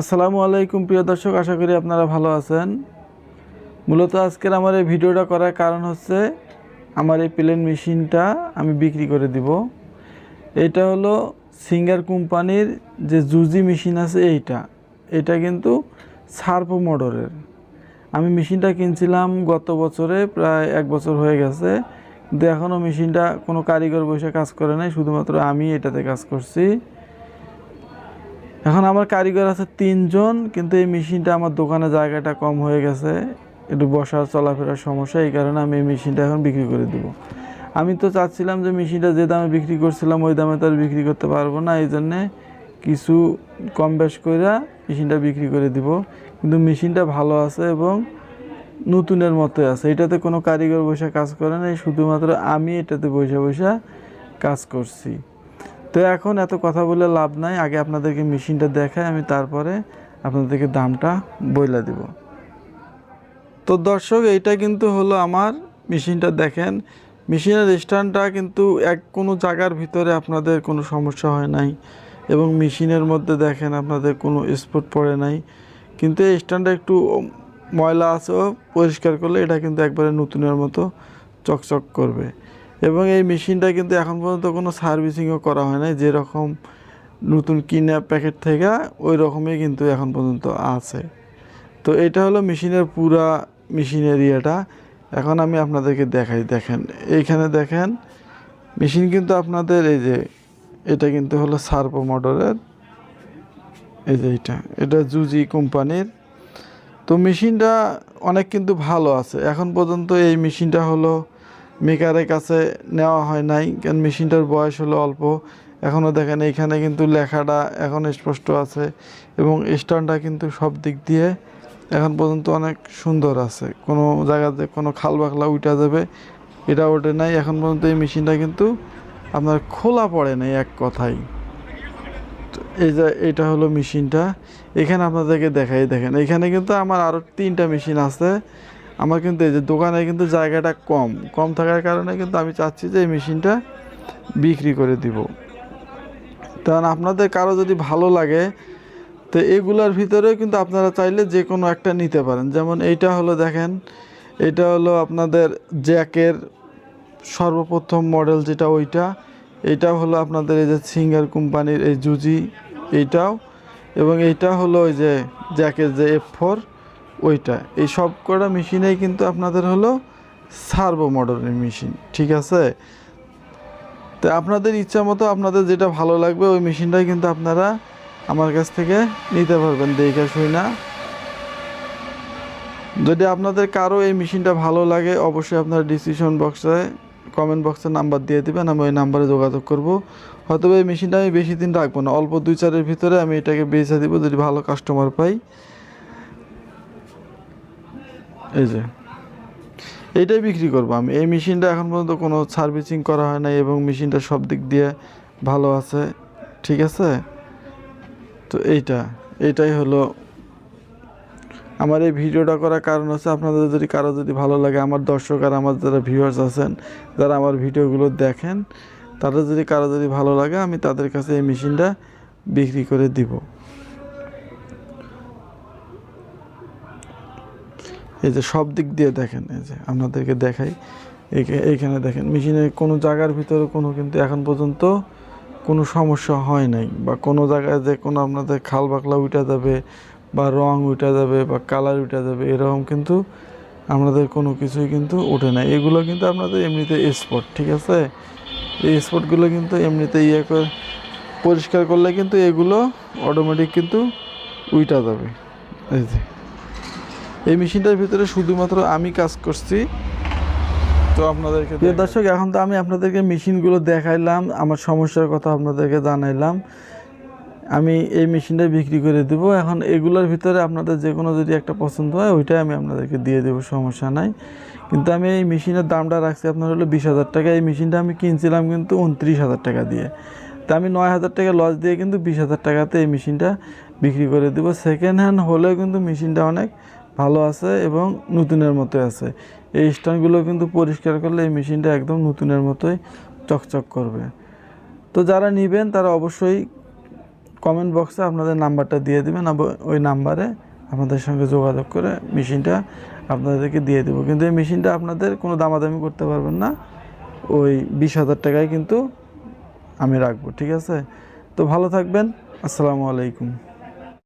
আসসালামু আলাইকুম, প্রিয় দর্শক, আশা করি আপনারা ভালো আছেন। মূলত আজকের আমার এই ভিডিওটা করার কারণ হচ্ছে, আমার এই প্লেন মেশিনটা আমি বিক্রি করে দিব। এটা হলো সিঙ্গার কোম্পানির যে জুজি মেশিন আছে এইটা। এটা কিন্তু সার্পো মোটরের আমি মেশিনটা কিনছিলাম গত বছরে, প্রায় এক বছর হয়ে গেছে। কিন্তু এখনও মেশিনটা কোনো কারিগর বসে কাজ করে নাই, শুধুমাত্র আমি এটাতে কাজ করছি। এখন আমার কারিগর আছে তিনজন, কিন্তু এই মেশিনটা আমার দোকানে জায়গাটা কম হয়ে গেছে। একটু বসার, চলাফেরার সমস্যা, এই কারণে আমি এই মেশিনটা এখন বিক্রি করে দেবো। আমি তো চাচ্ছিলাম যে মেশিনটা যে দামে বিক্রি করছিলাম, ওই দামে তো আর বিক্রি করতে পারব না, এই জন্যে কিছু কম বেশ করে মেশিনটা বিক্রি করে দিব। কিন্তু মেশিনটা ভালো আছে এবং নতুনের মতো আছে। এটাতে কোনো কারিগর বসে কাজ করে নাই, শুধুমাত্র আমি এটাতে বসে বসে কাজ করছি। তো এখন এত কথা বলে লাভ নাই। আগে আপনাদেরকে মেশিনটা দেখাই, আমি তারপরে আপনাদেরকে দামটা বইলা দিব। তো দর্শক, এইটা কিন্তু হলো আমার মেশিনটা দেখেন। মেশিনের স্ট্যান্ডটা কিন্তু এক কোনো জায়গার ভিতরে আপনাদের কোনো সমস্যা হয় নাই এবং মেশিনের মধ্যে দেখেন আপনাদের কোনো স্পট পড়ে নাই। কিন্তু এই স্ট্যান্ডটা একটু ময়লা আছেও পরিষ্কার করলে এটা কিন্তু একবারে নতুনের মতো চকচক করবে। এবং এই মেশিনটা কিন্তু এখন পর্যন্ত কোনো সার্ভিসিংও করা হয় নাই। যেরকম নতুন কিনা প্যাকেট থেকে, ওই রকমই কিন্তু এখন পর্যন্ত আছে। তো এটা হলো মেশিনের পুরা মেশিন এরিয়াটা এখন আমি আপনাদেরকে দেখাই, দেখেন। এইখানে দেখেন, মেশিন কিন্তু আপনাদের এই যে, এটা কিন্তু হলো সার্পো মোটরের এই যে এটা এটা জুজি কোম্পানির। তো মেশিনটা অনেক কিন্তু ভালো আছে। এখন পর্যন্ত এই মেশিনটা হলো মেকারের কাছে নেওয়া হয় নাই, কারণ মেশিনটার বয়স হলো অল্প। এখনও দেখেন এইখানে কিন্তু লেখাটা এখন স্পষ্ট আছে এবং স্ট্যান্ডটা কিন্তু সব দিক দিয়ে এখন পর্যন্ত অনেক সুন্দর আছে। কোনো জায়গাতে কোনো খাল বাখলা উঠা যাবে, এটা ওঠে নাই। এখন পর্যন্ত এই মেশিনটা কিন্তু আপনার খোলা পড়ে নাই এক কথাই এই যে এটা হলো মেশিনটা। এখানে আপনাদেরকে দেখাই, দেখেন। এখানে কিন্তু আমার আরও তিনটা মেশিন আছে। আমার কিন্তু এই যে দোকানে কিন্তু জায়গাটা কম কম থাকার কারণে কিন্তু আমি চাচ্ছি যে এই মেশিনটা বিক্রি করে দিব। কারণ আপনাদের কারও যদি ভালো লাগে, তো এগুলোর ভিতরেও কিন্তু আপনারা চাইলে যে কোনো একটা নিতে পারেন। যেমন এইটা হলো দেখেন, এটা হলো আপনাদের জ্যাকের সর্বপ্রথম মডেল যেটা ওইটা। এইটাও হলো আপনাদের এই যে সিঙ্গার কোম্পানির এই জুজি এইটাও। এবং এইটা হলো ওই যে জ্যাকের যে এফ ফোর ওইটা। এই সব কটা মেশিনেই কিন্তু আপনাদের হলো সার্ভো মডেলের মেশিন ঠিক আছে? তো আপনাদের ইচ্ছা মতো আপনাদের যেটা ভালো লাগবে, ওই মেশিনটাই কিন্তু আপনারা আমার কাছ থেকে নিতে পারবেন, দেখে শুই না যদি আপনাদের কারও এই মেশিনটা ভালো লাগে, অবশ্যই আপনারা ডিসিশন বক্সে কমেন্ট বক্সে নাম্বার দিয়ে দেবেন, আমি ওই নাম্বারে যোগাযোগ করব। হয়তো এই মেশিনটা আমি বেশি দিন রাখব না, অল্প দুই চারের ভিতরে আমি এটাকে বেচে দিব, যদি ভালো কাস্টমার পাই। এই যে। এইটাই বিক্রি করব আমি। এই মেশিনটা এখন পর্যন্ত কোনো সার্ভিসিং করা হয় নাই এবং মেশিনটা সব দিক দিয়ে ভালো আছে। ঠিক আছে? তো এইটা। এইটাই হলো আমার এই ভিডিওটা করার কারণ হচ্ছে আপনাদের যদি কারও যদি ভালো লাগে, আমার দর্শক আর আমার যারা ভিউয়ার্স আছেন, যারা আমার ভিডিওগুলো দেখেন, তাদের যদি কারও যদি ভালো লাগে, আমি তাদের কাছে এই মেশিনটা বিক্রি করে দিব। এই যে সব দিক দিয়ে দেখেন, এই যে আপনাদেরকে দেখাই এইখা- এইখানে দেখেন, মেশিনে কোনো জায়গার ভিতরে কোনো কিন্তু এখন পর্যন্ত কোনো সমস্যা হয় নাই বা কোনো জায়গায় যে কোনো আপনাদের খাল বাকলা উঠে যাবে বা রং উঠে যাবে বা কালার উঠে যাবে, এরকম কিন্তু আপনাদের কোনো কিছুই কিন্তু ওঠে না এগুলো কিন্তু আপনাদের এমনিতে স্পট ঠিক আছে? এই স্পটগুলো কিন্তু এমনিতে ইয়ে করে পরিষ্কার করলে কিন্তু এগুলো অটোমেটিক কিন্তু উইটা যাবে। এই যে এই মেশিনটার ভিতরে শুধুমাত্র আমি কাজ করছি। তো আপনাদেরকে প্রিয় দর্শক এখন তো আমি আপনাদেরকে মেশিনগুলো দেখাইলাম আমার সমস্যার কথা আপনাদেরকে জানাইলাম। আমি এই মেশিনটা বিক্রি করে দেবো। এখন এগুলোর ভিতরে আপনাদের যে কোনো যদি একটা পছন্দ হয় ওইটাই আমি আপনাদেরকে দিয়ে দেবো সমস্যা নাই। কিন্তু আমি এই মেশিনের দামটা রাখছি আপনার হলো বিশ হাজার টাকা। এই মেশিনটা আমি কিনছিলাম কিন্তু উনত্রিশ হাজার টাকা দিয়ে। তা আমি নয় হাজার টাকা লস দিয়ে কিন্তু বিশ হাজার টাকাতে এই মেশিনটা বিক্রি করে দেবো। সেকেন্ড হ্যান্ড হলেও কিন্তু মেশিনটা অনেক ভালো আছে এবং নতুনের মতো আছে। এই স্ট্যান্ডগুলো কিন্তু পরিষ্কার করলে এই মেশিনটা একদম নতুনের মতোই চকচক করবে। তো যারা নেবেন তারা অবশ্যই কমেন্ট বক্সে আপনাদের নাম্বারটা দিয়ে দেবেন। ওই নাম্বারে আপনাদের সঙ্গে যোগাযোগ করে মেশিনটা আপনাদেরকে দিয়ে দেবো। কিন্তু এই মেশিনটা আপনাদের কোনো দামাদামি করতে পারবেন না। ওই বিশ হাজার টাকায় কিন্তু আমি রাখব, ঠিক আছে? তো ভালো থাকবেন। আসসালামু আলাইকুম।